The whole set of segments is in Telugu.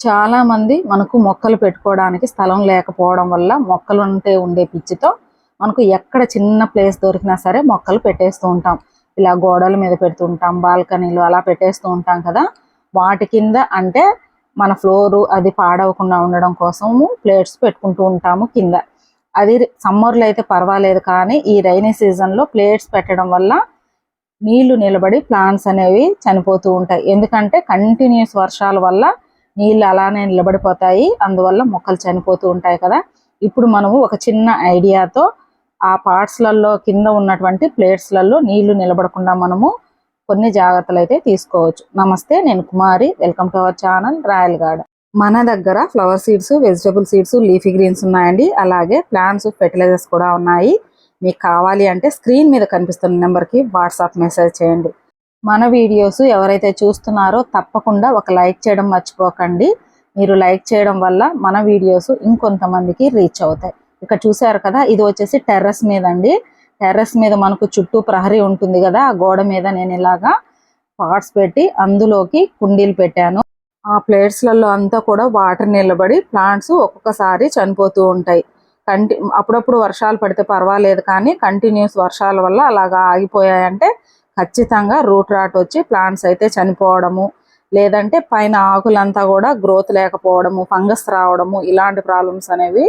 చాలా మంది మనకు మొక్కలు పెట్టుకోవడానికి స్థలం లేకపోవడం వల్ల మొక్కలు ఉంటే ఉండే పిచ్చితో మనకు ఎక్కడ చిన్న ప్లేస్ దొరికినా సరే మొక్కలు పెట్టేస్తూ ఉంటాం. ఇలా గోడల మీద పెడుతుంటాం బాల్కనీలు అలా పెట్టేస్తూ ఉంటాం కదా. వాటి కింద అంటే మన ఫ్లోరు అది పాడవకుండా ఉండడం కోసము ప్లేట్స్ పెట్టుకుంటూ ఉంటాము కింద. అది సమ్మర్లో అయితే పర్వాలేదు కానీ ఈ రైనీ సీజన్లో ప్లేట్స్ పెట్టడం వల్ల నీళ్ళు నిలబడి ప్లాంట్స్ అనేవి చనిపోతూ ఉంటాయి. ఎందుకంటే కంటిన్యూస్ వర్షాల వల్ల నీళ్ళు అలానే నిలబడిపోతాయి. అందువల్ల మొక్కలు చనిపోతూ ఉంటాయి కదా. ఇప్పుడు మనము ఒక చిన్న ఐడియాతో ఆ పార్ట్స్లలో కింద ఉన్నటువంటి ప్లేట్స్లలో నీళ్ళు నిలబడకుండా మనము కొన్ని జాగ్రత్తలు అయితే తీసుకోవచ్చు. నమస్తే నేను Kumari. Welcome to our channel royal garden. మన దగ్గర flower seeds vegetable seeds leafy greens ఉన్నాయండి. అలాగే ప్లాంట్స్ ఫెర్టిలైజర్స్ కూడా ఉన్నాయి. మీకు కావాలి అంటే స్క్రీన్ మీద కనిపిస్తున్న నెంబర్కి వాట్సాప్ మెసేజ్ చేయండి. మన వీడియోస్ ఎవరైతే చూస్తున్నారో తప్పకుండా ఒక లైక్ చేయడం మర్చిపోకండి. మీరు లైక్ చేయడం వల్ల మన వీడియోస్ ఇంకొంతమందికి రీచ్ అవుతాయి. ఇక్కడ చూసారు కదా ఇది వచ్చేసి టెర్రస్ మీద అండి టెర్రస్ మీద మనకు చుట్టూ ప్రహరీ ఉంటుంది కదా ఆ గోడ మీద నేను ఇలాగా పాట్స్ పెట్టి అందులోకి కుండీలు పెట్టాను. ఆ ప్లేట్స్లలో అంతా కూడా వాటర్ నిలబడి ప్లాంట్స్ ఒక్కొక్కసారి చనిపోతూ ఉంటాయి. కంటి అప్పుడప్పుడు వర్షాలు పడితే పర్వాలేదు కానీ కంటిన్యూస్ వర్షాల వల్ల అలాగా ఆగిపోయాయంటే ఖచ్చితంగా రూట్ రాట్ వచ్చి ప్లాంట్స్ అయితే చనిపోవడము లేదంటే పైన ఆకులంతా కూడా గ్రోత్ లేకపోవడము ఫంగస్ రావడము ఇలాంటి ప్రాబ్లమ్స్ అనేవి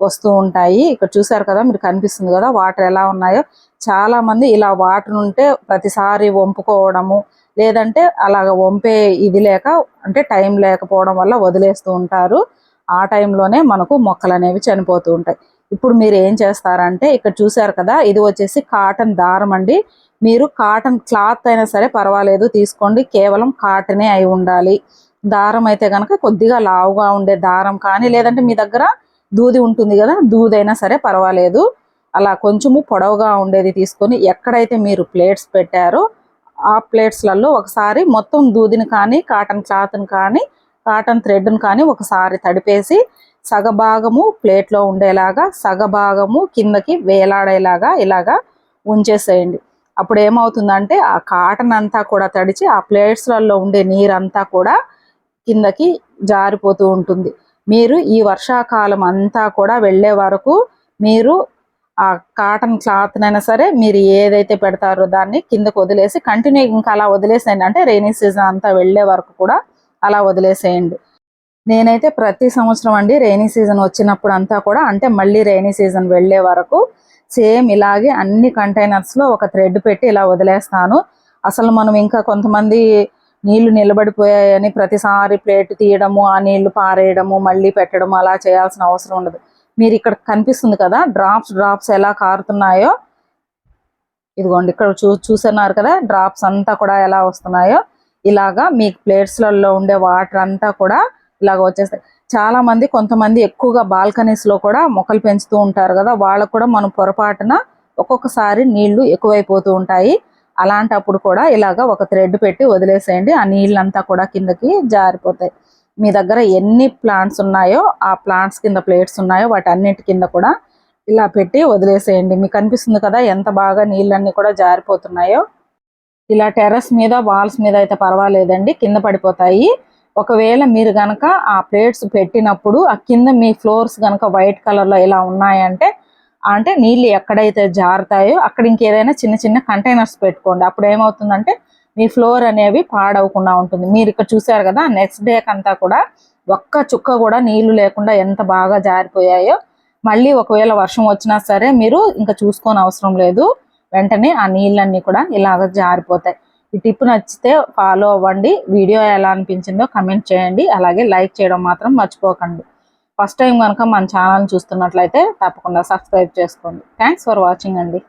వస్తూ ఉంటాయి. ఇక్కడ చూసారు కదా మీరు కనిపిస్తుంది కదా వాటర్ ఎలా ఉన్నాయో. చాలా మంది ఇలా వాటర్ ఉంటే ప్రతిసారి వంపుకోవడము లేదంటే అలాగ వంపే ఇది లేక అంటే టైం లేకపోవడం వల్ల వదిలేస్తూ ఉంటారు. ఆ టైంలోనే మనకు మొక్కలు అనేవి చనిపోతూ ఉంటాయి. ఇప్పుడు మీరు ఏం చేస్తారంటే ఇక్కడ చూసారు కదా ఇది వచ్చేసి కాటన్ దారం అండి. మీరు కాటన్ క్లాత్ అయినా సరే పర్వాలేదు తీసుకోండి. కేవలం కాటనే అయి ఉండాలి. దారం అయితే కనుక కొద్దిగా లావుగా ఉండే దారం కానీ లేదంటే మీ దగ్గర దూది ఉంటుంది కదా దూది అయినా సరే పర్వాలేదు. అలా కొంచెము పొడవుగా ఉండేది తీసుకొని ఎక్కడైతే మీరు ప్లేట్స్ పెట్టారో ఆ ప్లేట్స్లలో ఒకసారి మొత్తం దూదిని కానీ కాటన్ క్లాత్ని కానీ కాటన్ థ్రెడ్ని కానీ ఒకసారి తడిపేసి సగభాగము ప్లేట్లో ఉండేలాగా సగభాగము కిందకి వేలాడేలాగా ఇలాగా ఉంచేసేయండి. అప్పుడు ఏమవుతుందంటే ఆ కాటన్ అంతా కూడా తడిచి ఆ ప్లేట్స్లలో ఉండే నీరంతా కూడా కిందకి జారిపోతూ ఉంటుంది. మీరు ఈ వర్షాకాలం అంతా కూడా వెళ్ళే వరకు మీరు ఆ కాటన్ క్లాత్నైనా సరే మీరు ఏదైతే పెడతారో దాన్ని కిందకు వదిలేసి కంటిన్యూ ఇంకా అలా వదిలేసేయండి. అంటే రైనీ సీజన్ అంతా వెళ్ళే వరకు కూడా అలా వదిలేసేయండి. నేనైతే ప్రతి సంవత్సరం అండి రైనీ సీజన్ వచ్చినప్పుడు అంతా కూడా అంటే మళ్ళీ రైనీ సీజన్ వెళ్ళే వరకు సేమ్ ఇలాగే అన్ని కంటైనర్స్లో ఒక థ్రెడ్ పెట్టి ఇలా వదిలేస్తాను. అసలు మనం ఇంకా కొంతమంది నీళ్ళు నిలబడిపోయాయని ప్రతిసారి ప్లేట్ తీయడము ఆ నీళ్ళు పారేయడము మళ్ళీ పెట్టడము అలా చేయాల్సిన అవసరం ఉండదు. మీరు ఇక్కడ కనిపిస్తుంది కదా డ్రాప్స్ డ్రాప్స్ ఎలా కారుతున్నాయో? ఇదిగోండి ఇక్కడ చూ చూస్తున్నారు కదా డ్రాప్స్ అంతా కూడా ఎలా వస్తున్నాయో? ఇలాగా మీ ప్లేట్స్లలో ఉండే వాటర్ అంతా కూడా ఇలాగ వచ్చేస్తాయి. చాలా మంది కొంతమంది ఎక్కువగా బాల్కనీస్లో కూడా మొక్కలు పెంచుతూ ఉంటారు కదా వాళ్ళకు కూడా మనం పొరపాటున ఒక్కొక్కసారి నీళ్ళు ఎక్కువైపోతూ ఉంటాయి. అలాంటప్పుడు కూడా ఇలాగ ఒక థ్రెడ్ పెట్టి వదిలేసేయండి ఆ నీళ్ళంతా కూడా కిందకి జారిపోతాయి. మీ దగ్గర ఎన్ని ప్లాంట్స్ ఉన్నాయో ఆ ప్లాంట్స్ కింద ప్లేట్స్ ఉన్నాయో వాటి అన్నిటి కింద కూడా ఇలా పెట్టి వదిలేసేయండి. మీకు కనిపిస్తుంది కదా ఎంత బాగా నీళ్ళన్నీ కూడా జారిపోతున్నాయో. ఇలా టెర్రస్ మీద వాల్స్ మీద అయితే పర్వాలేదండి కింద పడిపోతాయి. ఒకవేళ మీరు గనక ఆ ప్లేట్స్ పెట్టినప్పుడు ఆ కింద మీ ఫ్లోర్స్ గనక వైట్ కలర్లో ఇలా ఉన్నాయంటే అంటే నీళ్ళు ఎక్కడైతే జారుతాయో అక్కడ ఇంకేదైనా చిన్న చిన్న కంటైనర్స్ పెట్టుకోండి. అప్పుడు ఏమవుతుందంటే మీ ఫ్లోర్ అనేవి పాడవకుండా ఉంటుంది. మీరు ఇక్కడ చూసారు కదా నెక్స్ట్ డే కంతా కూడా ఒక్క చుక్క కూడా నీళ్ళు లేకుండా ఎంత బాగా జారిపోయాయో మళ్ళీ ఒకవేళ వర్షం వచ్చినా సరే మీరు ఇంకా చూసుకోని అవసరం లేదు. వెంటనే ఆ నీళ్ళన్నీ కూడా ఇలాగ జారిపోతాయి. ఈ టిప్ నచ్చితే ఫాలో అవ్వండి. వీడియో ఎలా అనిపించిందో కమెంట్ చేయండి. అలాగే లైక్ చేయడం మాత్రం మర్చిపోకండి. ఫస్ట్ టైం కనుక మన ఛానల్ చూస్తున్నట్లయితే తప్పకుండా సబ్స్క్రైబ్ చేసుకోండి. థ్యాంక్స్ ఫర్ వాచింగ్ అండి.